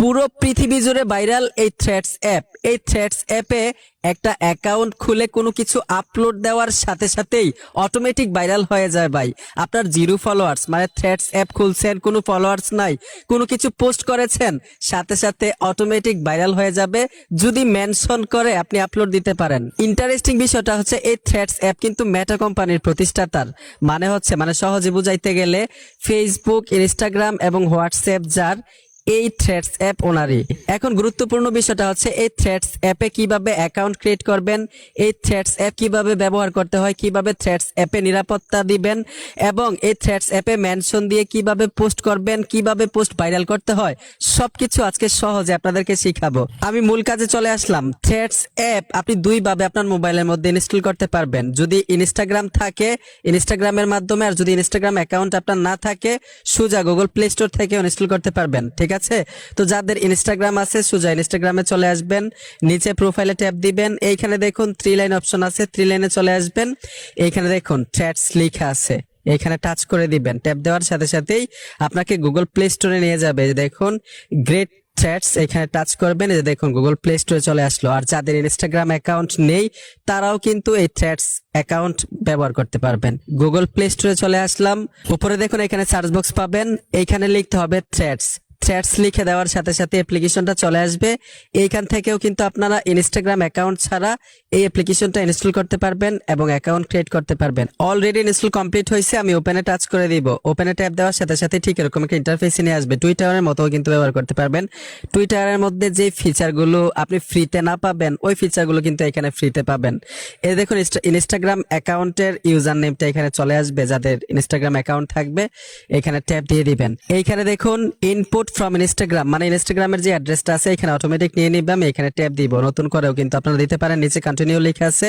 পুরো পৃথিবী জুড়ে ভাইরাল এই থ্রেডস অ্যাপ এই থ্রেডস অ্যাপে একটা অ্যাকাউন্ট খুলে কোনো কিছু আপলোড দেওয়ার সাথে সাথেই অটোমেটিক ভাইরাল হয়ে যায় ভাই। আপনার জিরো ফলোয়ার্স মানে থ্রেডস অ্যাপ খুলছেন কোনো ফলোয়ার্স নাই, কোনো কিছু পোস্ট করেছেন, সাথে সাথে অটোমেটিক ভাইরাল হয়ে যাবে। যদি মেনশন করে, আপনি আপলোড দিতে পারেন। ইন্টারেস্টিং বিষয়টা হচ্ছে এই থ্রেডস অ্যাপ কিন্তু মেটা কোম্পানির প্রতিষ্ঠাতার। মানে হচ্ছে মানে সহজে বুঝাইতে গেলে ফেসবুক ইনস্টাগ্রাম এবং হোয়াটসঅ্যাপ যার এই থ্রেডস অ্যাপ ওনারই। এখন গুরুত্বপূর্ণ বিষয়টা হচ্ছে, এই থ্রেডস অ্যাপে কীভাবে অ্যাকাউন্ট ক্রিয়েট করবেন, এই থ্রেডস অ্যাপ কীভাবে ব্যবহার করতে হয়, কীভাবে থ্রেডস অ্যাপে নিরাপত্তা দিবেন, এবং এই থ্রেডস অ্যাপে মেনশন দিয়ে কীভাবে পোস্ট করবেন, কীভাবে পোস্ট ভাইরাল করতে হয়, সবকিছু আজকে সহজে আপনাদেরকে শিখাবো। আমি মূল কাজে চলে আসলাম। থ্রেডস অ্যাপ আপনি দুইভাবে আপনার মোবাইলের মধ্যে ইনস্টল করতে পারবেন। যদি ইনস্টাগ্রাম থাকে ইনস্টাগ্রামের মাধ্যমে, আর যদি ইনস্টাগ্রাম অ্যাকাউন্ট আপনার না থাকে, সোজা গুগল প্লে স্টোর থেকে ইনস্টল করতে পারবেন, ঠিক আছে? তো যাদের ইনস্টাগ্রাম আছে, সোজা ইনস্টাগ্রামে চলে আসবেন, নিচে প্রোফাইলে ট্যাপ দিবেন। এইখানে দেখুন থ্রি লাইন অপশন আছে থ্রি লাইনে চলে আসবেন। এইখানে দেখুন থ্রেডস লেখা আছে। এখানে টাচ করে দিবেন। ট্যাপ দেওয়ার সাথে সাথেই আপনাকে গুগল প্লে স্টোরে নিয়ে যাবে। দেখুন গ্রেট থ্রেডস এখানে টাচ করবেন। যে দেখুন গুগল প্লে স্টোরে চলে আসলো। আর যাদের ইনস্টাগ্রাম অ্যাকাউন্ট নেই, তারাও কিন্তু এই থ্রেডস অ্যাকাউন্ট ব্যবহার করতে পারবেন। গুগল প্লে স্টোরে চলে আসলাম। উপরে দেখুন, এখানে সার্চ বক্স পাবেন। এইখানে লিখতে হবে থ্রেডস থ্রেডস লিখে দেওয়ার সাথে সাথে অ্যাপ্লিকেশনটা চলে আসবে। এইখান থেকেও কিন্তু আপনারা ইনস্টাগ্রাম অ্যাকাউন্ট ছাড়া এই অ্যাপ্লিকেশনটা ইনস্টল করতে পারবেন এবং অ্যাকাউন্ট ক্রিয়েট করতে পারবেন। অলরেডি ইনস্টল কমপ্লিট হয়েছে, আমি ওপেনে টাচ করে দিব। ওপেনে ট্যাপ দেওয়ার সাথে সাথে ঠিক এরকম একটা ইন্টারফেস নিয়ে আসবে। টুইটারের মতো কিন্তু ব্যবহার করতে পারবেন। টুইটারের মধ্যে যে ফিচারগুলো আপনি ফ্রিতে না পাবেন, ওই ফিচারগুলো কিন্তু এখানে ফ্রিতে পাবেন। এই দেখুন ইনস্টাগ্রাম অ্যাকাউন্টের ইউজার নেমটা এখানে চলে আসবে। যাদের ইনস্টাগ্রাম অ্যাকাউন্ট থাকবে, এখানে ট্যাপ দিয়ে দিবেন। এইখানে দেখুন ইনপুট ফ্রম ইনস্টাগ্রাম মানে ইনস্টাগ্রামের যে অ্যাড্রেসটা আছে, এখানে অটোমেটিক নিয়ে নিবে, আমি এখানে ট্যাপ দিব। নতুন করেও কিন্তু আপনারা দিতে পারেন। নিচে কন্টিনিউ লেখা আছে।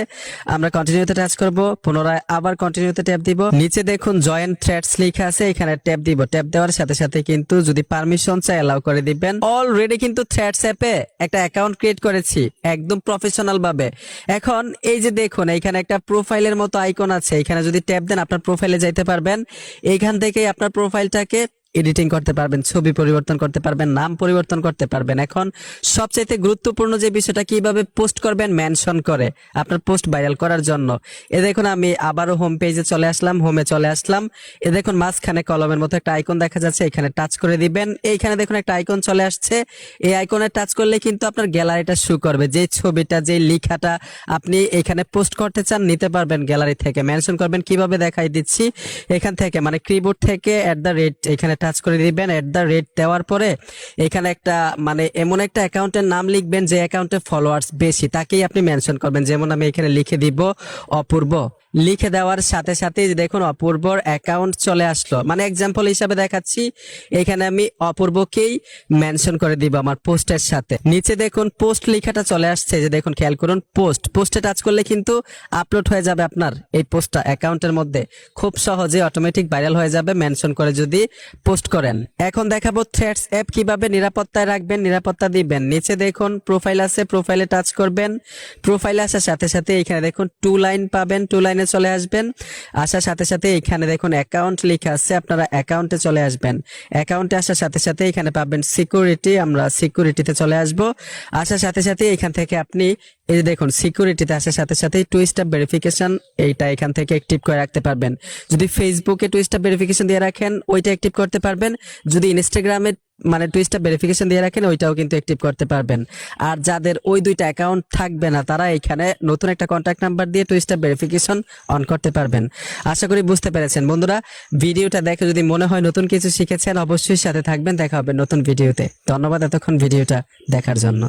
আমরা কন্টিনিউতে টাচ করব, পুনরায় আবার কন্টিনিউতে ট্যাপ দিব। নিচে দেখুন জয়েন্ট থ্রেডস লেখা আছে, এখানে ট্যাপ দিব। ট্যাপ দেওয়ার সাথে সাথে কিন্তু যদি পারমিশন চাই অ্যালাউ করে দিবেন। অলরেডি কিন্তু থ্রেডস অ্যাপে একটা অ্যাকাউন্ট ক্রিয়েট করেছি, একদম প্রফেশনাল ভাবে। এখন এই যে দেখুন, এখানে একটা প্রোফাইলের মতো আইকন আছে। এখানে যদি ট্যাপ দেন, আপনার প্রোফাইলে যাইতে পারবেন। এইখান থেকে আপনার প্রোফাইলটাকে এডিটিং করতে পারবেন, ছবি পরিবর্তন করতে পারবেন, নাম পরিবর্তন করতে পারবেন। এখন সবচাইতে গুরুত্বপূর্ণ যে বিষয়টা, কীভাবে পোস্ট করবেন, মেনশন করে আপনার পোস্ট ভাইরাল করার জন্য। এ দেখুন, আমি আবারও হোম পেজে চলে আসলাম হোমে চলে আসলাম। এ দেখুন, মাঝখানে কলমের মতো একটা আইকন দেখা যাচ্ছে, এখানে টাচ করে দিবেন। এইখানে দেখুন, একটা আইকন চলে আসছে। এই আইকনে টাচ করলে কিন্তু আপনার গ্যালারিটা শু করবে। যে ছবিটা, যে লেখাটা আপনি এখানে পোস্ট করতে চান, নিতে পারবেন গ্যালারি থেকে। মেনশন করবেন, কীভাবে দেখাই দিচ্ছি? এখান থেকে মানে কিবোর্ড থেকে এট দ্য রেট এখানে টাচ করে দিবেন এট দ্য রেট দেওয়ার পরে এখানে একটা মানে এমন একটা অ্যাকাউন্টের নাম লিখবেন যে অ্যাকাউন্টে ফলোয়ার্স বেশি, তাকেই আপনি মেনশন করবেন। যেমন আমি এখানে লিখে দিব অপূর্ব। লিখে দেওয়ার সাথে সাথে দেখুন, অপূর্বর অ্যাকাউন্ট চলে আসলো। মানে এক্সাম্পল হিসাবে দেখাচ্ছি, এখানে আমি অপূর্বকেই মেনশন করে দিব আমার পোস্টের সাথে। নিচে দেখুন পোস্ট লেখাটা চলে আসছে, যে দেখুন, খেয়াল করুন পোস্ট পোস্টে টাচ করলে কিন্তু আপলোড হয়ে যাবে আপনার এই পোস্টটা অ্যাকাউন্টের মধ্যে। খুব সহজে অটোমেটিক ভাইরাল হয়ে যাবে মেনশন করে যদি পোস্ট করেন। এখন দেখাবো থ্রেডস অ্যাপ কীভাবে নিরাপত্তায় রাখবেন, নিরাপত্তা দিবেন। নিচে দেখুন প্রোফাইল আছে প্রোফাইলে টাচ করবেন। প্রোফাইল আসার সাথে সাথে এখানে দেখুন টু লাইন পাবেন। টু লাইনে চলে আসবেন। আসার সাথে সাথে এখানে দেখুন অ্যাকাউন্ট লেখা আছে, আপনারা অ্যাকাউন্টে চলে আসবেন। অ্যাকাউন্টে আসার সাথে সাথে এখানে পাবেন সিকিউরিটি আমরা সিকিউরিটিতে চলে আসব। আসার সাথে সাথে এখান থেকে আপনি এই যে দেখুন সিকিউরিটিতে আসার সাথে সাথে টু স্টেপ ভেরিফিকেশন এইটা এখান থেকে অ্যাক্টিভ করে রাখতে পারবেন। যদি ফেসবুকে টু স্টেপ ভেরিফিকেশন দিয়ে রাখেন, ওইটা অ্যাক্টিভ করতে পারবেন। যদি ইনস্টাগ্রামে মানে টু স্টেপ ভেরিফিকেশন দিয়ে রাখেন, ওইটাও কিন্তু অ্যাক্টিভ করতে পারবেন। আর যাদের ওই দুইটা অ্যাকাউন্ট থাকবে না, তারা এখানে নতুন একটা কন্ট্যাক্ট নাম্বার দিয়ে টু স্টেপ ভেরিফিকেশন অন করতে পারবেন। আশা করি বুঝতে পেরেছেন। বন্ধুরা, ভিডিওটা দেখে যদি মনে হয় নতুন কিছু শিখেছেন, অবশ্যই সাথে থাকবেন। দেখা হবে নতুন ভিডিওতে। ধন্যবাদ এতক্ষণ ভিডিওটা দেখার জন্য।